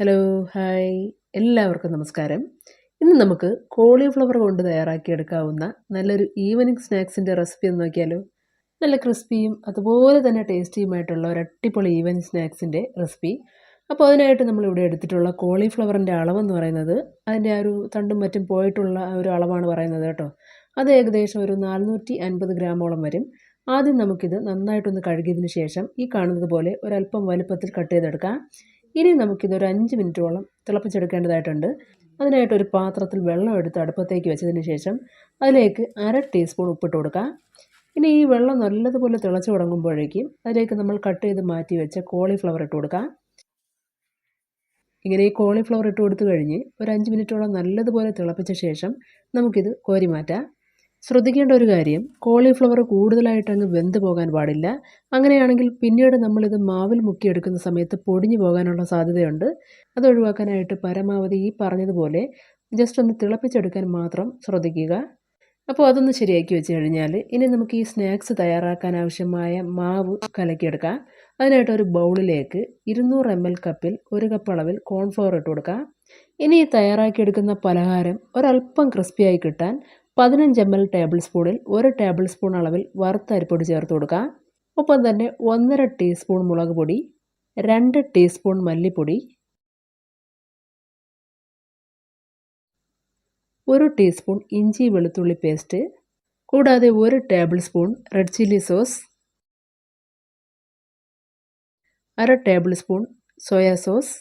Hello hi എല്ലാവർക്കും നമസ്കാരം. ഇന്ന് നമുക്ക് കോളിഫ്ലവർ കൊണ്ട് തയ്യാറാക്കിയെടുക്കാവുന്ന നല്ലൊരു ഈവനിങ് സ്നാക്സിന്റെ റെസിപ്പി എന്ന് നോക്കിയാലോ? നല്ല ക്രിസ്പിയും അതുപോലെ തന്നെ ടേസ്റ്റിയുമായിട്ടുള്ള ഒരു അടിപൊളി ഈവനിങ് സ്നാക്സിന്റെ റെസിപ്പി അപ്പോൾ അതിനായിട്ട് നമ്മളിവിടെ എടുത്തിട്ടുള്ള കോളിഫ്ലവറിന്റെ അളവെന്ന് പറയുന്നത് അതിന്റെ ആ ഒരു തണ്ടും മറ്റും പോയിട്ടുള്ള ഒരു അളവാണ് പറയുന്നത് കേട്ടോ. അത് ഏകദേശം ഒരു നാനൂറ്റി അൻപത് ഗ്രാമോളം വരും. ആദ്യം നമുക്കിത് നന്നായിട്ടൊന്ന് കഴുകിയതിന് ശേഷം ഈ കാണുന്നത് പോലെ ഒരല്പം വലുപ്പത്തിൽ കട്ട് ചെയ്തെടുക്കാം. ഇനി നമുക്കിതൊരു അഞ്ച് മിനിറ്റോളം തിളപ്പിച്ചെടുക്കേണ്ടതായിട്ടുണ്ട്. അതിനായിട്ട് ഒരു പാത്രത്തിൽ വെള്ളം എടുത്ത് അടുപ്പത്തേക്ക് വെച്ചതിന് ശേഷം അതിലേക്ക് അര ടീസ്പൂൺ ഉപ്പിട്ട് കൊടുക്കുക ഇനി ഈ വെള്ളം നല്ലതുപോലെ തിളച്ചു തുടങ്ങുമ്പോഴേക്കും അതിലേക്ക് നമ്മൾ കട്ട് ചെയ്ത് മാറ്റി വെച്ച കോളിഫ്ലവർ ഇട്ട് കൊടുക്കുക ഇങ്ങനെ ഈ കോളിഫ്ലവർ ഇട്ട് കൊടുത്തു കഴിഞ്ഞ് ഒരു അഞ്ച് മിനിറ്റോളം നല്ലതുപോലെ തിളപ്പിച്ച ശേഷം നമുക്കിത് കോരി മാറ്റാം. ശ്രദ്ധിക്കേണ്ട ഒരു കാര്യം കോളിഫ്ലവർ കൂടുതലായിട്ട് അങ്ങ് വെന്ത് പോകാൻ പാടില്ല. അങ്ങനെയാണെങ്കിൽ പിന്നീട് നമ്മളിത് മാവിൽ മുക്കിയെടുക്കുന്ന സമയത്ത് പൊടിഞ്ഞു പോകാനുള്ള സാധ്യതയുണ്ട്. അത് ഒഴിവാക്കാനായിട്ട് പരമാവധി ഈ പറഞ്ഞതുപോലെ ജസ്റ്റ് ഒന്ന് തിളപ്പിച്ചെടുക്കാൻ മാത്രം ശ്രദ്ധിക്കുക. അപ്പോൾ അതൊന്ന് ശരിയാക്കി വെച്ച് കഴിഞ്ഞാൽ ഇനി നമുക്ക് ഈ സ്നാക്സ് തയ്യാറാക്കാൻ ആവശ്യമായ മാവ് കലക്കിയെടുക്കാം. അതിനായിട്ട് ഒരു ബൗളിലേക്ക് ഇരുന്നൂറ് എം എൽ കപ്പിൽ ഒരു കപ്പ് അളവിൽ കോൺഫ്ലവർ ഇട്ട് കൊടുക്കാം. ഇനി തയ്യാറാക്കിയെടുക്കുന്ന പലഹാരം ഒരല്പം ക്രിസ്പിയായി കിട്ടാൻ പതിനഞ്ച് എം എൽ ടേബിൾ സ്പൂണിൽ ഒരു ടേബിൾ സ്പൂൺ അളവിൽ വറുത്ത അരിപ്പൊടി ചേർത്ത് കൊടുക്കുക ഒപ്പം തന്നെ ഒന്നര ടീസ്പൂൺ മുളക് പൊടി രണ്ട് ടീസ്പൂൺ മല്ലിപ്പൊടി ഒരു ടീസ്പൂൺ ഇഞ്ചി വെളുത്തുള്ളി പേസ്റ്റ് കൂടാതെ ഒരു table spoon red chilli sauce അര ടേബിൾ സ്പൂൺ സോയാ സോസ്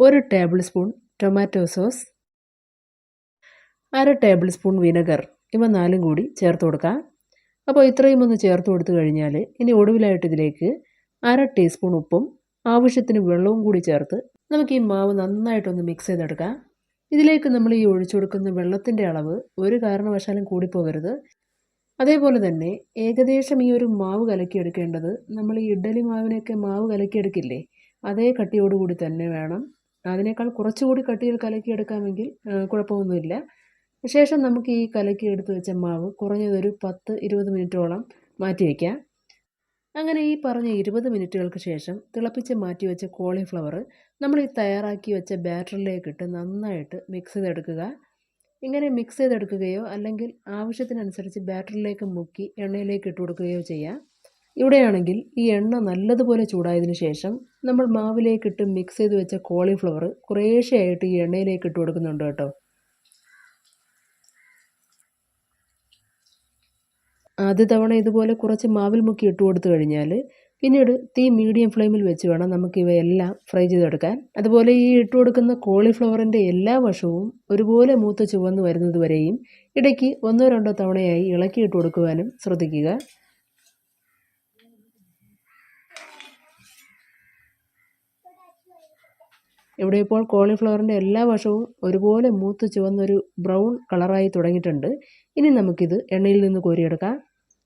ഒരു ടേബിൾ സ്പൂൺ ടൊമാറ്റോ സോസ് അര ടേബിൾ സ്പൂൺ വിനെഗർ ഇവ നാലും കൂടി ചേർത്ത് കൊടുക്കാം. അപ്പോൾ ഇത്രയും ഒന്ന് ചേർത്ത് കൊടുത്തു കഴിഞ്ഞാൽ ഇനി ഒടുവിലായിട്ട് ഇതിലേക്ക് അര ടീസ്പൂൺ ഉപ്പും ആവശ്യത്തിന് വെള്ളവും കൂടി ചേർത്ത് നമുക്ക് ഈ മാവ് നന്നായിട്ടൊന്ന് മിക്സ് ചെയ്തെടുക്കാം. ഇതിലേക്ക് നമ്മൾ ഈ ഒഴിച്ചു കൊടുക്കുന്ന വെള്ളത്തിന്റെ അളവ് ഒരു കാരണവശാലും കൂടിപ്പോകരുത് അതേപോലെ തന്നെ ഏകദേശം ഈ ഒരു മാവ് കലക്കിയെടുക്കേണ്ടത് നമ്മൾ ഈ ഇഡ്ഡലി മാവിനൊക്കെ മാവ് കലക്കിയെടുക്കില്ലേ അതേ കട്ടിയോടുകൂടി തന്നെ വേണം. അതിനേക്കാൾ കുറച്ചുകൂടി കട്ടിയിൽ കലക്കിയെടുക്കാമെങ്കിൽ കുഴപ്പമൊന്നുമില്ല. ശേഷം നമുക്ക് ഈ കലക്കി എടുത്ത് വെച്ച മാവ് കുറഞ്ഞതൊരു പത്ത് ഇരുപത് മിനിറ്റോളം മാറ്റി വയ്ക്കാം അങ്ങനെ ഈ പറഞ്ഞ ഇരുപത് മിനിറ്റുകൾക്ക് ശേഷം തിളപ്പിച്ച് മാറ്റി വെച്ച കോളിഫ്ലവർ നമ്മൾ ഈ തയ്യാറാക്കി വെച്ച ബാറ്ററിലേക്കിട്ട് നന്നായിട്ട് മിക്സ് ചെയ്തെടുക്കുക. ഇങ്ങനെ മിക്സ് ചെയ്തെടുക്കുകയോ അല്ലെങ്കിൽ ആവശ്യത്തിനനുസരിച്ച് ബാറ്ററിലേക്ക് മുക്കി എണ്ണയിലേക്ക് ഇട്ട് കൊടുക്കുകയോ ചെയ്യാം. ഇവിടെയാണെങ്കിൽ ഈ എണ്ണ നല്ലതുപോലെ ചൂടായതിന് ശേഷം നമ്മൾ മാവിലേക്കിട്ട് മിക്സ് ചെയ്ത് വെച്ച കോളിഫ്ലവർ കുറേശ്ശെയായിട്ട് ഈ എണ്ണയിലേക്ക് ഇട്ട് കൊടുക്കുന്നുണ്ട് കേട്ടോ. ആദ്യ തവണ ഇതുപോലെ കുറച്ച് മാവിൽ മുക്കി ഇട്ട് കൊടുത്തു കഴിഞ്ഞാൽ പിന്നീട് തീ മീഡിയം ഫ്ലെയിമിൽ വെച്ച് വേണം നമുക്ക് ഇവയെല്ലാം ഫ്രൈ ചെയ്തെടുക്കാൻ. അതുപോലെ ഈ ഇട്ട് കൊടുക്കുന്ന കോളിഫ്ലവറിന്റെ എല്ലാ വശവും ഒരുപോലെ മൂത്ത് ചുവന്ന് വരുന്നത് വരെയും ഇടയ്ക്ക് ഒന്നോ രണ്ടോ തവണയായി ഇളക്കി ഇട്ട് കൊടുക്കുവാനും ശ്രദ്ധിക്കുക. ഇവിടെ ഇപ്പോൾ കോളിഫ്ലവറിന്റെ എല്ലാ വശവും ഒരുപോലെ മൂത്ത് ചുവന്നൊരു ബ്രൗൺ കളറായി തുടങ്ങിയിട്ടുണ്ട്. ഇനി നമുക്കിത് എണ്ണയിൽ നിന്ന് കോരിയെടുക്കാം.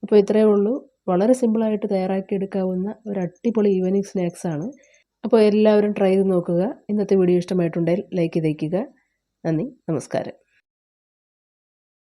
അപ്പോൾ ഇത്രയേ ഉള്ളൂ. വളരെ സിമ്പിളായിട്ട് തയ്യാറാക്കിയെടുക്കാവുന്ന ഒരു അടിപൊളി ഈവനിങ് സ്നാക്സാണ് അപ്പോൾ എല്ലാവരും ട്രൈ ചെയ്ത് നോക്കുക. ഇന്നത്തെ വീഡിയോ ഇഷ്ടമായിട്ടുണ്ടെങ്കിൽ ലൈക്ക് ചെയ്തേക്കുക. നന്ദി. നമസ്കാരം.